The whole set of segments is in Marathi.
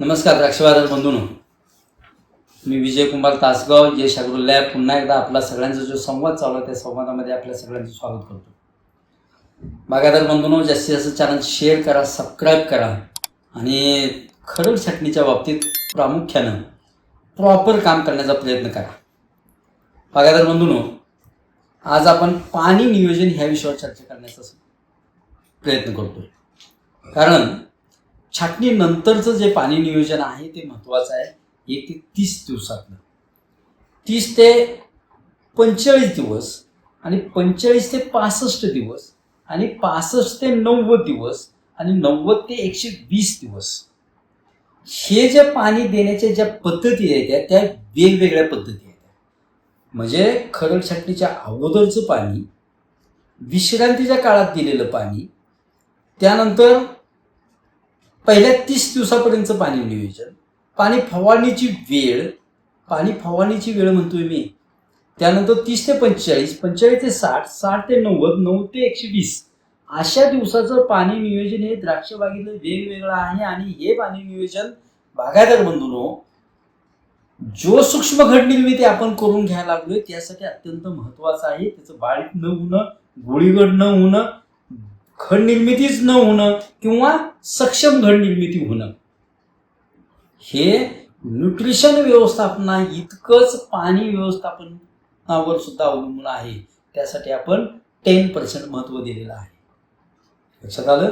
नमस्कार द्राक्षबाजार बंधून. मी विजय कुमार तासगाव जे शागरुल्ला पुन्हा एकदा आपला सगळ्यांचा जो संवाद चालू आहे त्या संवादामध्ये आपल्या सगळ्यांचं स्वागत करतो. बागायदार बंधूनो जास्तीत जास्त चॅनल शेअर करा सबस्क्राईब करा आणि खरड छाटणीच्या बाबतीत प्रामुख्यानं प्रॉपर काम करण्याचा प्रयत्न करा. बागायदार बंधूनो आज आपण पाणी नियोजन ह्या विषयावर चर्चा करण्याचा प्रयत्न करतो कारण छाटणी नंतरचं जे पाणी नियोजन आहे ते महत्त्वाचं आहे. एक ते तीस दिवसातलं. तीस ते पंचेचाळीस दिवस आणि पंचेचाळीस ते पासष्ट दिवस आणि पासष्ट ते नव्वद दिवस आणि नव्वद ते एकशे वीस दिवस. हे जे पाणी देण्याच्या ज्या पद्धती आहेत त्या वेगवेगळ्या पद्धती आहेत. म्हणजे खरड छाटणीच्या अगोदरचं पाणी विश्रांतीच्या काळात दिलेलं पाणी त्यानंतर पहिल्या तीस दिवसापर्यंतचं पाणी नियोजन. पाणी फवारणीची वेळ पाणी फवारणीची वेळ म्हणतोय मी. त्यानंतर तीस ते पंचेचाळीस पंचेचाळीस ते साठ साठ ते नव्वद नऊ ते एकशे वीस. अशा दिवसाचं पाणी नियोजन हे द्राक्ष बागेतलं वेगवेगळं आहे आणि हे पाणी नियोजन बागायदार बंधूनो जो सूक्ष्म घट निर्मिती आपण करून घ्यायला लागलोय त्यासाठी अत्यंत महत्वाचं आहे. त्याचं बाळीत न होणं गोळीगड न होणं घड निर्मितीच न होणं किंवा सक्षम घड निर्मिती होणं. हे न्यूट्रिशन व्यवस्थापना इतकंच पाणी व्यवस्थापनावर सुद्धा अवलंबून आहे. त्यासाठी आपण टेन पर्सेंट महत्त्व दिलेलं आहे. लक्षात आलं?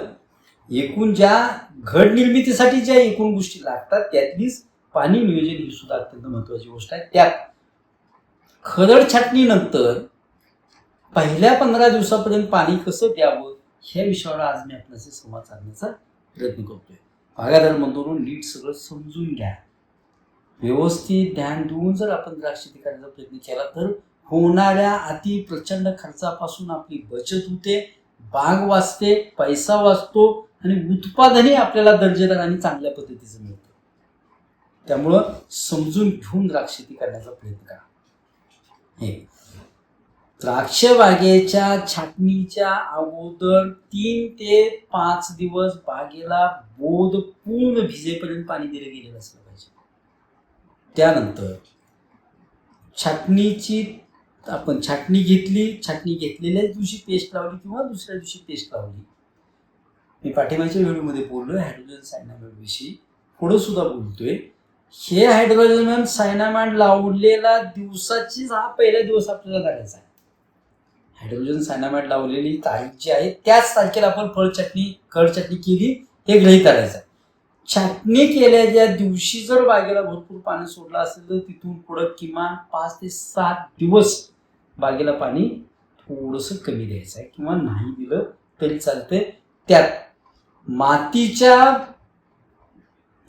एकूण ज्या घड निर्मितीसाठी ज्या एकूण गोष्टी लागतात त्यातलीच पाणी नियोजन ही सुद्धा अत्यंत महत्त्वाची गोष्ट आहे. त्यात खरड छाटणीनंतर पहिल्या पंधरा दिवसापर्यंत पाणी कसं द्यावं? ह्या विषयावर आज मी आपल्याशी संवाद साधण्याचा प्रयत्न करतोय. बागायदार बंधूंनो नीट सगळं समजून घ्या. व्यवस्थित ध्यान देऊन जर आपण द्राक्ष करण्याचा प्रयत्न केला तर होणाऱ्या अति प्रचंड खर्चापासून आपली बचत होते बाग वाचते पैसा वाचतो आणि उत्पादनही आपल्याला दर्जेदार आणि चांगल्या पद्धतीचं मिळतं. त्यामुळं समजून घेऊन द्राक्षेती करण्याचा प्रयत्न करा. हे. द्राक्ष बागेच्या छाटणीच्या अगोदर तीन ते पाच दिवस बागेला बोध पूर्ण भिजेपर्यंत पाणी दिलं गेलेलं असलं पाहिजे. त्यानंतर छाटणीची आपण छाटणी घेतली छाटणी घेतलेल्याच दिवशी पेस्ट लावली किंवा दुसऱ्या दिवशी पेस्ट लावली. मी पाठिंबाच्या व्हिडिओमध्ये बोललो हायड्रोजन सायनामाइडविषयी पुढं सुद्धा बोलतोय. हे हायड्रोजन सायनामाइड लावलेला दिवसाचीच हा पहिला दिवस आपल्याला करायचा आहे. हायड्रोजन सायनामाइड लावलेली तारीख जी आहे त्याच तारखेला आपण फळ चटणी कड चटणी केली हे गृहीत करायचं छाटणी केल्याच्या दिवशी जर बागेला भरपूर पाणी सोडलं असेल तर तिथून पुढं किमान पाच ते सात दिवस बागेला पाणी थोडंसं कमी द्यायचं आहे किंवा नाही दिलं तरी चालतंय. त्यात मातीच्या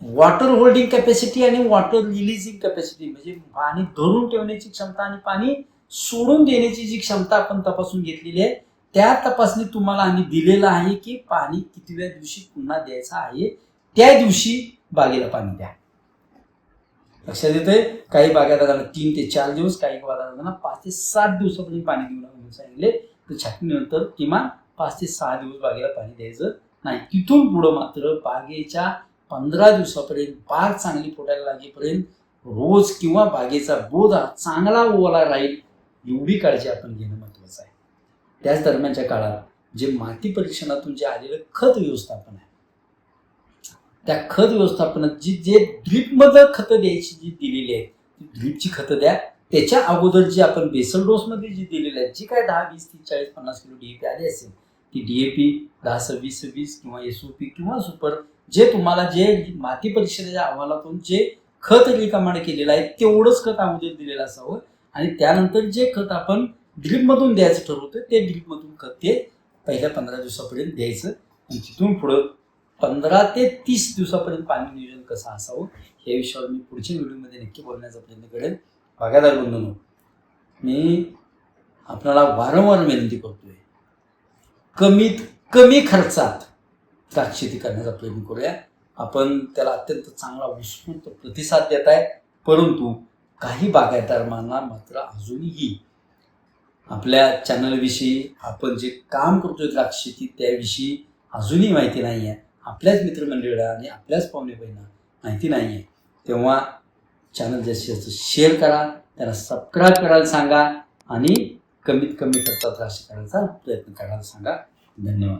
वॉटर होल्डिंग कॅपॅसिटी आणि वॉटर रिलीजिंग कॅपॅसिटी म्हणजे पाणी धरून ठेवण्याची क्षमता आणि पाणी सोडून देण्याची जी क्षमता आपण तपासून घेतलेली आहे त्या तपासणीत तुम्हाला आम्ही दिलेलं आहे की पाणी कितव्या दिवशी पुन्हा द्यायचं आहे त्या दिवशी बागेला पाणी द्या. लक्षात येते काही बागायदारांना तीन ते चार दिवस काही बागायदारांना पाच ते सात दिवसापर्यंत पाणी देऊ नका म्हणून सांगितले तर छाटणीनंतर किमान पाच ते सहा दिवस बागेला पाणी द्यायचं नाही. तिथून पुढं मात्र बागेच्या पंधरा दिवसापर्यंत बाग चांगली फुटायला लागेपर्यंत रोज किंवा बागेचा बोध हा चांगला ओला राहील एवढी काळजी आपण घेणं महत्वाचं आहे. त्याच दरम्यानच्या काळात जे माती परीक्षणातून जे आलेलं खत व्यवस्थापन आहे त्या खत व्यवस्थापनात जी जे ड्रीपमध्ये खतं द्यायची जी दिलेली आहेत ती ड्रीपची खतं द्या. त्याच्या अगोदर जी आपण बेसल डोसमध्ये जी दिलेली आहे जी काय दहा वीस तीस चाळीस पन्नास किलो डीएपी आली असेल ती डीएपी दहा सव्वीस सव्वीस किंवा एस ओ पी किंवा सुपर जे तुम्हाला जे माती परीक्षेच्या अहवालातून जे खत रिकमांड केलेलं आहे तेवढंच खत अगोदर दिलेलं असावं. आणि त्यानंतर जे खत आपण ड्रीपमधून द्यायचं ठरवतं ते ड्रीपमधून खत ते पहिल्या पंधरा दिवसापर्यंत द्यायचं. आणि तिथून पुढं पंधरा ते तीस दिवसापर्यंत पाणी नियोजन कसं असावं या विषयावर मी पुढच्या व्हिडिओमध्ये नक्की बोलण्याचा प्रयत्न करेन. भागादार बंधनो मी आपल्याला वारंवार विनंती करतोय कमीत कमी खर्चात द्राक्षेती करण्याचा प्रयत्न करूया. आपण त्याला अत्यंत चांगला उत्स्फूर्त प्रतिसाद देत आहे परंतु काही बागायतदारांना मात्र अजूनही आपल्या चॅनलविषयी आपण जे काम करतोय द्राक्षेती त्याविषयी अजूनही माहिती नाही आहे. आपल्याच मित्रमंडळीला आणि आपल्याच पाहुणे बहिणा माहिती नाही आहे. तेव्हा चॅनल जास्तीत जास्त शेअर करा त्यांना सबस्क्राईब करायला सांगा आणि कमीत कमी खर्चात राशी करायचा प्रयत्न करायला सांगा. धन्यवाद.